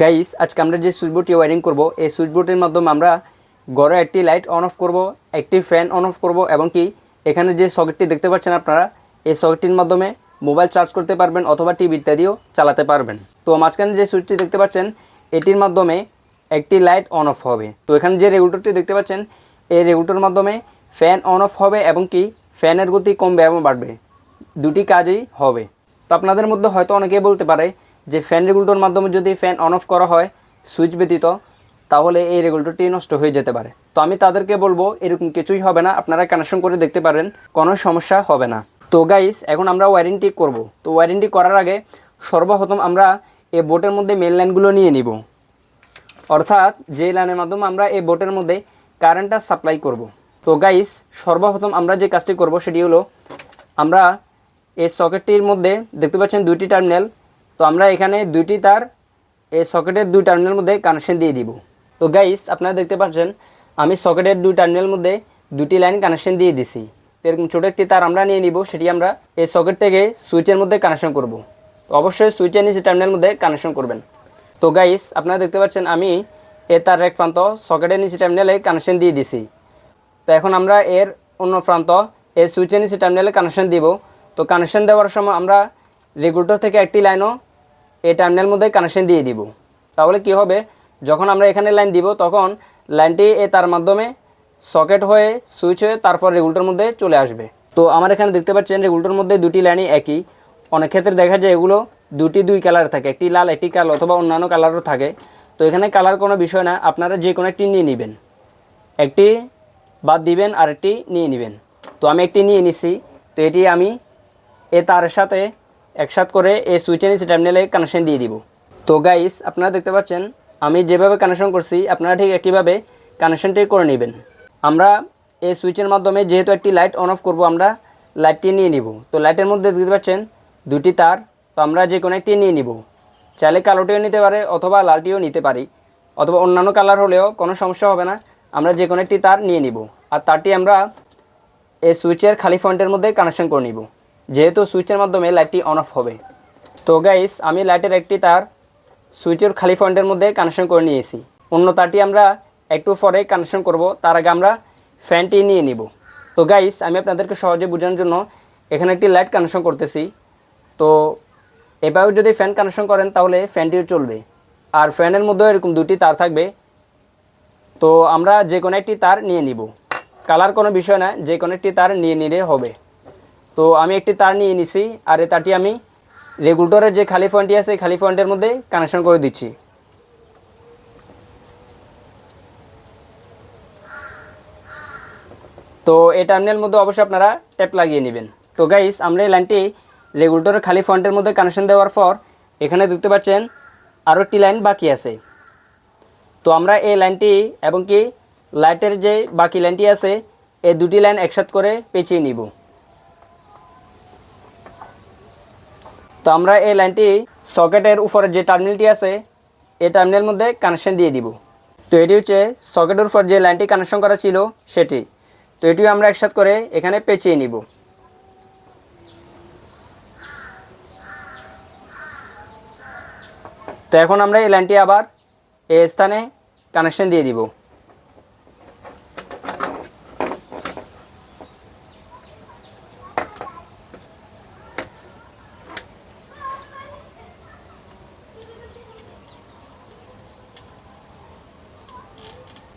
Guys আজকে আমরা যে সুইচ বোর্ডটি ওয়ারিং করব, এই সুইচ বোর্ডের মাধ্যমে আমরা ঘরে একটি লাইট অন অফ করব, একটি ফ্যান অন অফ করব এবং কি এখানে যে সকেটটি দেখতে পাচ্ছেন আপনারা, এই সকেটটির মাধ্যমে মোবাইল চার্জ করতে পারবেন অথবা টিভি ইত্যাদিও চালাতে পারবেন। তো মাঝখানে যে সুইচটি দেখতে পাচ্ছেন, এটির মাধ্যমে একটি লাইট অন অফ হবে। তো এখানে যে রেগুলেটরটি দেখতে পাচ্ছেন, এই রেগুলেটরের মাধ্যমে ফ্যান অন অফ হবে এবং কি ফ্যানের গতি কমবে এবং বাড়বে। দুটি কাজই হবে। তো আপনাদের মধ্যে হয়তো অনেকেই বলতে পারে যে ফ্যান রেগুলেটর মাধ্যমে যদি ফ্যান অন অফ করা হয় সুইচ ব্যতীত, তাহলে এই রেগুলেটরটি নষ্ট হয়ে যেতে পারে। তো আমি তাদেরকে বলব, এরকম কিছুই হবে না। আপনারা কানেকশন করে দেখতে পারেন, কোনো সমস্যা হবে না। তো গাইস এখন আমরা ওয়ারেন্টি করব। তো ওয়ারেন্টি করার আগে সর্বপ্রথম আমরা এই বোটের মধ্যে মেন লাইনগুলো নিয়ে নিব। অর্থাৎ যে লাইনের মাধ্যমে আমরা এই বোটের মধ্যে কারেন্টটা সাপ্লাই করব। তো গাইস সর্বপ্রথম আমরা যে কাজটি করব, সেটি হলো, আমরা এই সকেটটির মধ্যে, দেখতে পাচ্ছেন দুইটি টার্মিনাল তো আমরা এখানে দুইটি তার, এই সকেটের দুই টার্মিনালের মধ্যে কানেকশন দিয়ে দিব। তো গাইস আপনারা দেখতে পাচ্ছেন, আমি সকেটের দুই টার্মিনালের মধ্যে দুটি লাইন কানেকশন দিয়ে দিছি। এরকম ছোটো একটি তার আমরা নিয়ে নিব, সেটি আমরা এই সকেট থেকে সুইচের মধ্যে কানেকশন করব। অবশ্যই সুইচের নিচে টার্মিনালের মধ্যে কানেকশন করবেন। তো গাইস আপনারা দেখতে পাচ্ছেন, আমি এ তার এক প্রান্ত সকেটের নিচে টার্মিনালে কানেকশন দিয়ে দিছি। তো এখন আমরা এর অন্য প্রান্ত, এই সুইচের নিচে টার্মিনালে কানেকশন দিব। তো কানেকশন দেওয়ার সময় আমরা রেগুলেটর থেকে একটি লাইনও এই টার্মিনাল মধ্যে কানেকশন দিয়ে দিব। তাহলে কি হবে? যখন আমরা এখানে লাইন দিব, তখন লাইনটি এ তার মাধ্যমে সকেট হয়ে সুইচ হয়ে, তারপর রেগুলেটর মধ্যে চলে আসবে। তো আমার এখানে দেখতে পাচ্ছেন রেগুলেটর মধ্যে দুটি লাইনই একই। অনেক ক্ষেত্রে দেখা যায় এগুলো দুটি দুই কালার থাকে, একটি লাল, একটি কালো অথবা অন্যান্য কালারও থাকে। তো এখানে কালার কোনো বিষয় না, আপনারা যে কোনো একটি নিয়ে নেবেন। একটি বাদ দিবেন আর একটি নিয়ে নেবেন। তো আমি একটি নিয়ে নিছি। তো এটি আমি এ তারের সাথে একসাথ করে এই সুইচের নিচে টার্মিনালে কানেকশন দিয়ে দিব। তো গাইস আপনারা দেখতে পাচ্ছেন, আমি যেভাবে কানেকশন করছি, আপনারা ঠিক একইভাবে কানেকশনটি করে নেবেন। আমরা এই সুইচের মাধ্যমে যেহেতু একটি লাইট অন অফ করব, আমরা লাইটটি নিয়ে নিব। তো লাইটের মধ্যে দেখতে পাচ্ছেন, দুটি তার, তো আমরা যে কোনো একটি নিয়ে নিব। চাইলে কালোটিও নিতে পারে, অথবা লালটিও নিতে পারি, অথবা অন্যান্য কালার হলেও কোনো সমস্যা হবে না, আমরা যে কোনো একটি তার নিয়ে নিব। আর তারটি আমরা এই সুইচের খালি পয়েন্টের মধ্যে কানেকশন করে নিব। যেহেতু সুইচের মাধ্যমে লাইটটি অন অফ হবে। তো গাইস আমি লাইটের একটি তার সুইচের খালি পয়েন্টের মধ্যে কানেকশন করে নিয়েছি। অন্য তারটি আমরা একটু পরে কানেকশন করব, তার আগে আমরা ফ্যানটি নিয়ে নিব। তো গাইস আমি আপনাদেরকে সহজে বোঝানোর জন্য এখানে একটি লাইট কানেকশন করতেছি। তো এভাবে যদি ফ্যান কানেকশন করেন, তাহলে ফ্যানটিও চলবে। আর ফ্যানের মধ্যেও এরকম দুটি তার থাকবে। তো আমরা যে কোনো একটি তার নিয়ে নিব। কালার কোনো বিষয় না যে কোনো একটি তার নিয়ে নিলে হবে। তো আমি একটি তার নিয়ে নিছি আর এই তারটি আমি রেগুলেটরের যে খালি পয়েন্টটি আছে খালি পয়েন্টের মধ্যে কানেকশন করে দিচ্ছি। তো এই টার্মিনাল মধ্যে অবশ্যই আপনারা ট্যাপ লাগিয়ে নেবেন। তো গাইস আমরা এই লাইনটি রেগুলেটরের খালি পয়েন্টের মধ্যে কানেকশন দেওয়ার পর এখানে দেখতে পাচ্ছেন আরও একটি লাইন বাকি আছে। তো আমরা এই লাইনটি এবং কি লাইটের যে বাকি লাইনটি আছে, এই দুটি লাইন একসাথ করে পেঁচিয়ে নিব। তো আমরা এই লাইনটি সকেটের উপরে যে টার্মিনালটি আছে, এই টার্মিনালের মধ্যে কানেকশন দিয়ে দিব। তো এটি হচ্ছে সকেটের উপর যে লাইনটি কানেকশন করা ছিল, সেটি। তো এটিও আমরা একসাথে করে এখানে পেঁচিয়ে নিব। তো এখন আমরা এই লাইনটি আবার এই স্থানে কানেকশন দিয়ে দিব।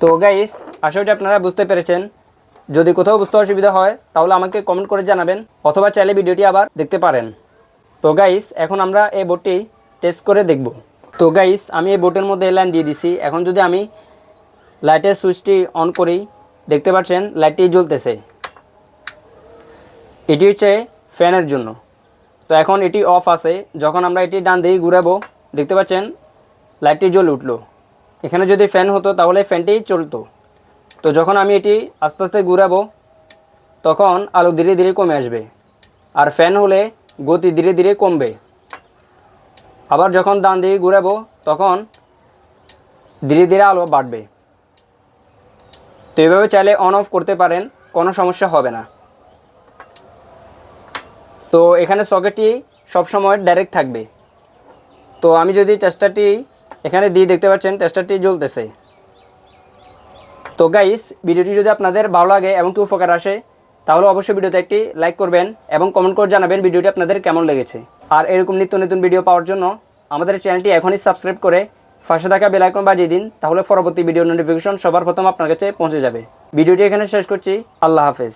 তো গাইস আশা করি আপনারা বুঝতে পেরেছেন। যদি কোথাও বুঝতে অসুবিধা হয়, তাহলে আমাকে কমেন্ট করে জানাবেন, অথবা চাইলে ভিডিওটি আবার দেখতে পারেন। তো গাইস এখন আমরা এই বোর্ডটি টেস্ট করে দেখব। তো গাইস আমি এই বোর্ডের মধ্যে লাইন দিয়ে দিছি। এখন যদি আমি লাইটের সুইচটি অন করি, দেখতে পাচ্ছেন লাইটটি জ্বলতেছে। এটি হচ্ছে ফ্যানের জন্য। তো এখন এটি অফ আছে। যখন আমরা এটি ডান দিকে ঘুরাবো, দেখতে পাচ্ছেন লাইটটি জ্বলে উঠল। এখানে যদি ফ্যান হতো, তাহলে ফ্যানটি চলতো। তো যখন আমি এটি আস্তে আস্তে ঘুরাবো, তখন আলো ধীরে ধীরে কমে আসবে। আর ফ্যান হলে গতি ধীরে ধীরে কমবে। আবার যখন দান দিকে ঘুরাবো, তখন ধীরে ধীরে আলো বাড়বে। তো এভাবে চাইলে অন অফ করতে পারেন, কোনো সমস্যা হবে না। তো এখানে সকেটটি সবসময় ডাইরেক্ট থাকবে। তো আমি যদি টেস্টারটি এখানে দিয়ে দেখতে পাচ্ছেন টেস্টারটি জ্বলতেছে। তো গাইস ভিডিওটি যদি আপনাদের ভালো লাগে এবং কি উপকার আসে, তাহলে অবশ্যই ভিডিওতে একটি লাইক করবেন এবং কমেন্ট করে জানাবেন ভিডিওটি আপনাদের কেমন লেগেছে। আর এরকম নিত্য নতুন ভিডিও পাওয়ার জন্য আমাদের চ্যানেলটি এখনই সাবস্ক্রাইব করে পাশে থাকা বেল আইকন বাজিয়ে দিন, তাহলে পরবর্তী ভিডিও নোটিফিকেশন সবার প্রথম আপনার কাছে পৌঁছে যাবে। ভিডিওটি এখানে শেষ করছি। আল্লাহ হাফেজ।